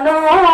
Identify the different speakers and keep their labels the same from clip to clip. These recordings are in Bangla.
Speaker 1: বলো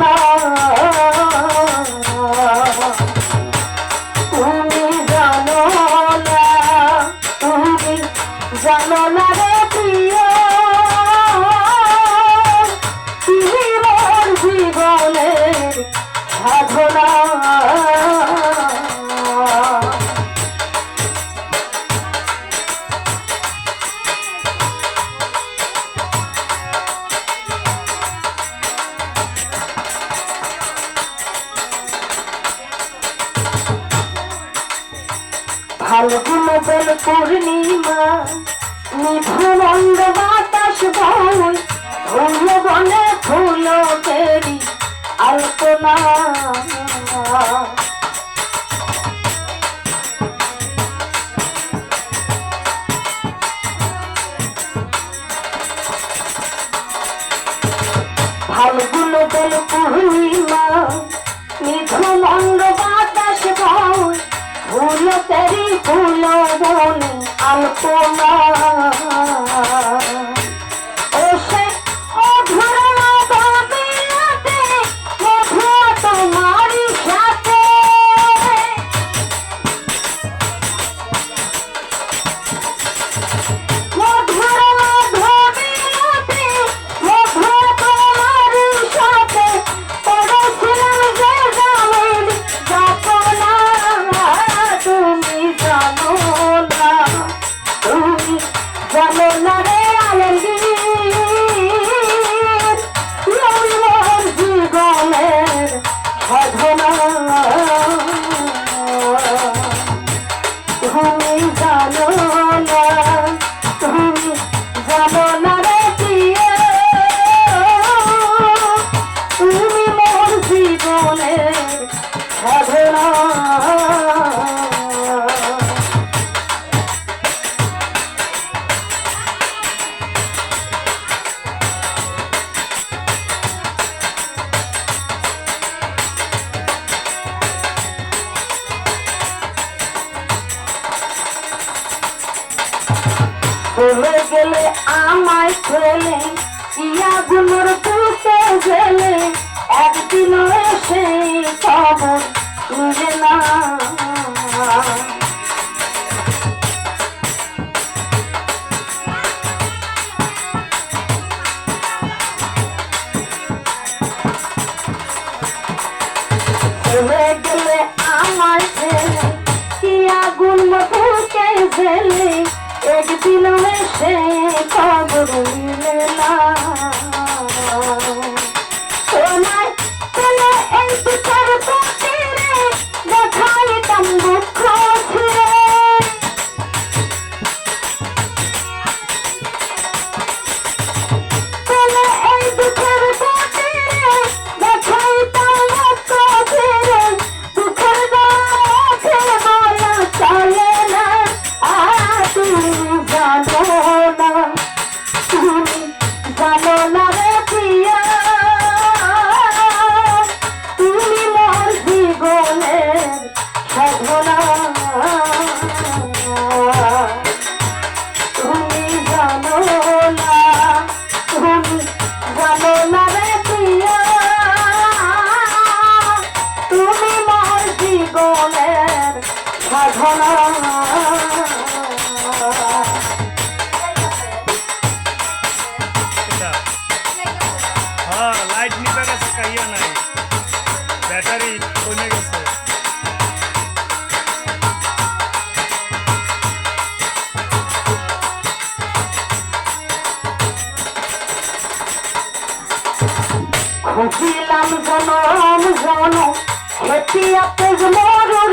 Speaker 1: না। ফাল্গুন বল পূর্ণিমা নিধু মন্দ বাতাস বল ফুল বনে ফুল তেরি আলপনা ফাল্গুন বল পূর্ণিমা নিধু মন্দ তেরি ফুল আলপনা। গলে গেলে আমার ছেলে। কি আগুন মতো গেলে একদিন সে খবর মিলে না। বুঝিলাম জনম জন খেতিয়াতে মরুর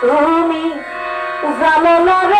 Speaker 1: তুমি জানো না